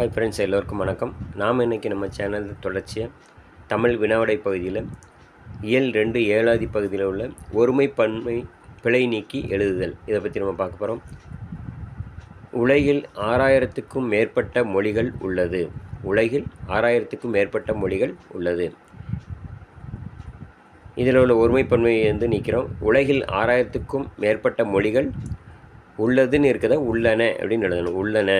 Hi friends எல்லோருக்கும் வணக்கம். நாம் இன்றைக்கி நம்ம சேனல் தொடர்ச்சியாக தமிழ் வினாவடை பகுதியில் இயல் ரெண்டு ஏழாதி பகுதியில் உள்ள ஒருமை பன்மை பிழை நீக்கி எழுதுதல். இதை பற்றி நம்ம பார்க்க போகிறோம் உலகில் ஆறாயிரத்துக்கும் மேற்பட்ட மொழிகள் உள்ளது. உலகில் ஆறாயிரத்துக்கும் மேற்பட்ட மொழிகள் உள்ளது. இதில் உள்ள ஒருமைப்பன்மையை வந்து நிற்கிறோம் உலகில் ஆறாயிரத்துக்கும் மேற்பட்ட மொழிகள் உள்ளதுன்னு இருக்கிறத உள்ளன அப்படின்னு எழுதணும். உள்ளன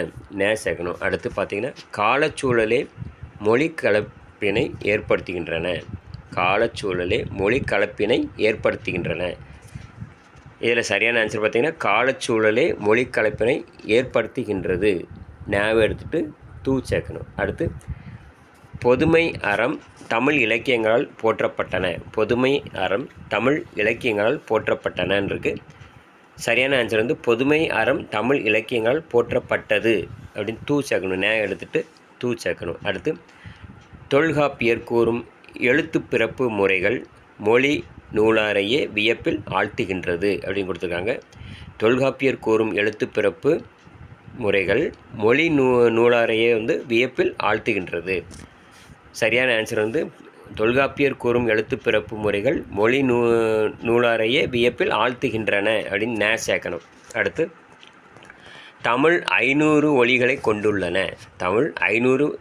நே சேர்க்கணும். அடுத்து பார்த்திங்கன்னா காலச்சூழலே மொழி கலப்பினை ஏற்படுத்துகின்றன. காலச்சூழலே மொழி கலப்பினை ஏற்படுத்துகின்றன. இதில் சரியான ஆன்சர் பார்த்திங்கன்னா காலச்சூழலே மொழி கலப்பினை ஏற்படுத்துகின்றது நேவை எடுத்துகிட்டு தூ சேர்க்கணும். அடுத்து பொதுமை அறம் தமிழ் இலக்கியங்களால் போற்றப்பட்டன. பொதுமை அறம் தமிழ் இலக்கியங்களால் போற்றப்பட்டனன்னு இருக்குது சரியான ஆன்சர் வந்து பொதுமை அறம் தமிழ் இலக்கியங்களால் போற்றப்பட்டது. அப்படின்னு தூ சேர்க்கணும். நே எடுத்துகிட்டு தூ சேர்க்கணும். அடுத்து தொல்காப்பியர் கூறும் எழுத்து பிறப்பு முறைகள் மொழி நூலாரையே வியப்பில் ஆழ்த்துகின்றது அப்படின்னு கொடுத்துருக்காங்க. தொல்காப்பியர் கூறும் எழுத்து பிறப்பு முறைகள் மொழி நூ நூலாரையே வந்து வியப்பில் ஆழ்த்துகின்றது. சரியான ஆன்சர் வந்து தொல்காப்பியர் கூறும் எழுத்து பிறப்பு முறைகள் மொழி நூ நூலாரையே வியப்பில் ஆழ்த்துகின்றன அப்படின்னு நே சேர்க்கணும். அடுத்து தமிழ் ஐநூறு ஒளிகளை கொண்டுள்ளன. தமிழ் ஐநூறு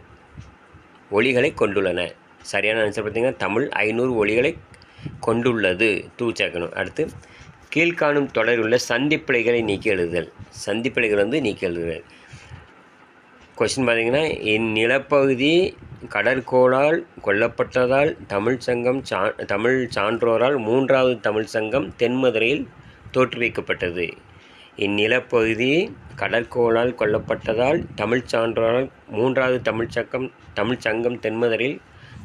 ஒளிகளை கொண்டுள்ளன. சரியான ஆன்சர் பார்த்திங்கன்னா தமிழ் ஐநூறு ஒளிகளை கொண்டுள்ளது. தூ சேர்க்கணும். அடுத்து கீழ்காணும் தொடரில் உள்ள சந்திப்பிழைகளை நீக்கி எழுதுதல். சந்திப்பிழைகள் வந்து நீக்கி எழுதுதல். கொஸ்டின் பார்த்தீங்கன்னா இந்நிலப்பகுதி கடற்கோளால் கொல்லப்பட்டதால் தமிழ் சங்கம் சா தமிழ் சான்றோரால் மூன்றாவது தமிழ் சங்கம் தென்மதுரையில் தோற்றுவிக்கப்பட்டது. இந்நிலப்பகுதி கடற்கோளால் கொல்லப்பட்டதால் தமிழ் சான்றோரால் மூன்றாவது தமிழ் சங்கம் தமிழ் சங்கம் தென்மதுரையில்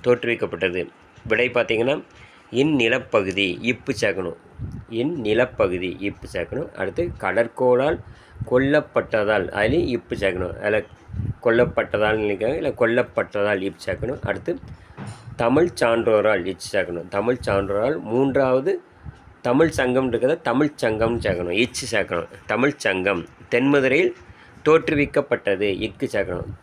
தோற்றுவிக்கப்பட்டது. விடை பார்த்திங்கன்னா இந்நிலப்பகுதி இப்பு சேர்க்கணும் இந்நிலப்பகுதி இப்பு சேர்க்கணும் அடுத்து கடற்கோளால் கொல்லப்பட்டதால் அதில் இப்பு சேர்க்கணும் அதில் கொல்லப்பட்டதால் நினைக்கிறாங்க இல்லை கொல்லப்பட்டதால் இப் சேர்க்கணும் அடுத்து தமிழ் சான்றோரால் ஈச்சு சேர்க்கணும் தமிழ் சான்றோரால் மூன்றாவது தமிழ் சங்கம் இருக்கிறத தமிழ் சங்கம்னு சேர்க்கணும் இச்சு சேர்க்கணும் தமிழ் சங்கம் தென்மதுரையில் தோற்றுவிக்கப்பட்டது இக்கு சேர்க்கணும்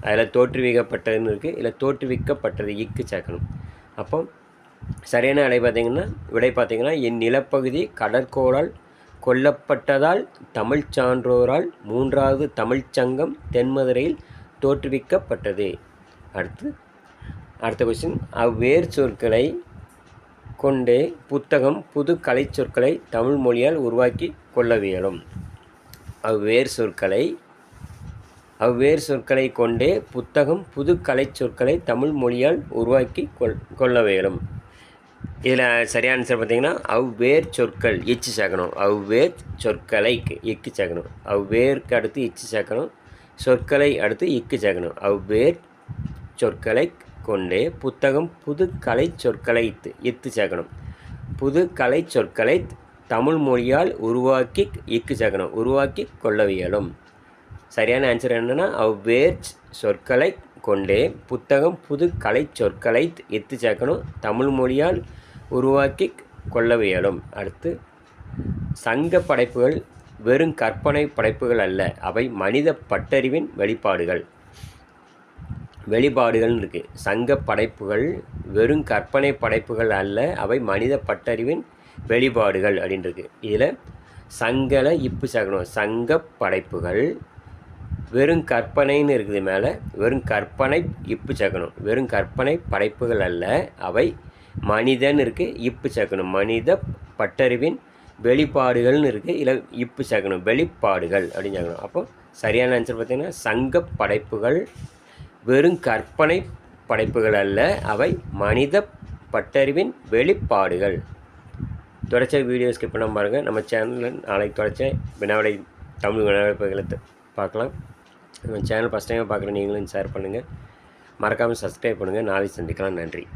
அதில் தோற்றுவிக்கப்பட்டதுன்னு இருக்குது இல்லை தோற்றுவிக்கப்பட்டது இக்கு சேர்க்கணும் அப்போ சரியான விடை பார்த்திங்கன்னா விடை பார்த்திங்கன்னா என் நிலப்பகுதி கடற்கோளால் கொல்லப்பட்டதால் தமிழ் சான்றோரால் மூன்றாவது தமிழ்ச்சங்கம் தென்மதுரையில் தோற்றுவிக்கப்பட்டது. அடுத்து அடுத்த கொஸ்டின் அவ்வேர் சொற்களை கொண்டே புத்தகம் புது கலை சொற்களை தமிழ் மொழியால் உருவாக்கி கொள்ளவியலும் அவ்வேர் சொற்களை அவ்வேறு சொற்களை கொண்டே புத்தகம் புது கலை சொற்களை தமிழ் மொழியால் உருவாக்கி கொள் கொள்ளவியலும் இதில் சரியான ஆன்சர் பார்த்தீங்கன்னா அவ்வேர் சொற்கள் எச்சு சேர்க்கணும். அவ்வேர் சொற்களை இக்கு சேர்க்கணும். அவ்வேருக்கு அடுத்து எச்சு சேர்க்கணும். சொற்களை அடுத்து இக்கு சேர்க்கணும். அவ்வேர் சொற்களை கொண்டே புத்தகம் புது கலை சொற்களை எத்து சேர்க்கணும். புது கலை சொற்களை தமிழ் மொழியால் உருவாக்கி இக்கு சேர்க்கணும். உருவாக்கி கொள்ளவியலும். சரியான ஆன்சர் என்னென்னா அவ்வேர் சொற்களை கொண்டே புத்தகம் புது கலை சொற்களை எத்து சேர்க்கணும். தமிழ் மொழியால் உருவாக்கி கொள்ளவியலும் அடுத்து சங்க படைப்புகள் வெறும் கற்பனை படைப்புகள் அல்ல அவை மனித பட்டறிவின் வெளிப்பாடுகள். வெளிப்பாடுகள்னு இருக்குது சங்க படைப்புகள் வெறும் கற்பனை படைப்புகள் அல்ல அவை மனித பட்டறிவின் வெளிப்பாடுகள் அப்படின்றது இதில் சங்கலை இப்பு சகனம் சங்க படைப்புகள் வெறும் கற்பனைன்னு இருக்குது மேலே வெறும் கற்பனை இப்பு சகனம் வெறும் கற்பனை படைப்புகள் அல்ல அவை மனிதன் இருக்குது இப்பு சேர்க்கணும் மனித பட்டறிவின் வெளிப்பாடுகள்னு இருக்குது இல்லை இப்பு சேர்க்கணும் வெளிப்பாடுகள் அப்படின்னு சேர்க்கணும் அப்போ சரியான ஆன்சர் பார்த்திங்கன்னா சங்க படைப்புகள் வெறும் கற்பனை படைப்புகள் அல்ல அவை மனித பட்டறிவின் வெளிப்பாடுகள். தொடர்ச்சி வீடியோ ஸ்கிப் பண்ண பாருங்கள் நம்ம சேனலில் நாளைக்கு தொடர்ச்ச வினாவிடை தமிழ் வினாவிடைப்புகளை பார்க்கலாம். நம்ம சேனல் ஃபஸ்ட் டைம் பார்க்குற நீங்களும் ஷேர் பண்ணுங்கள் மறக்காமல் சப்ஸ்கிரைப் பண்ணுங்கள் நாளைக்கு சந்திக்கலாம். நன்றி.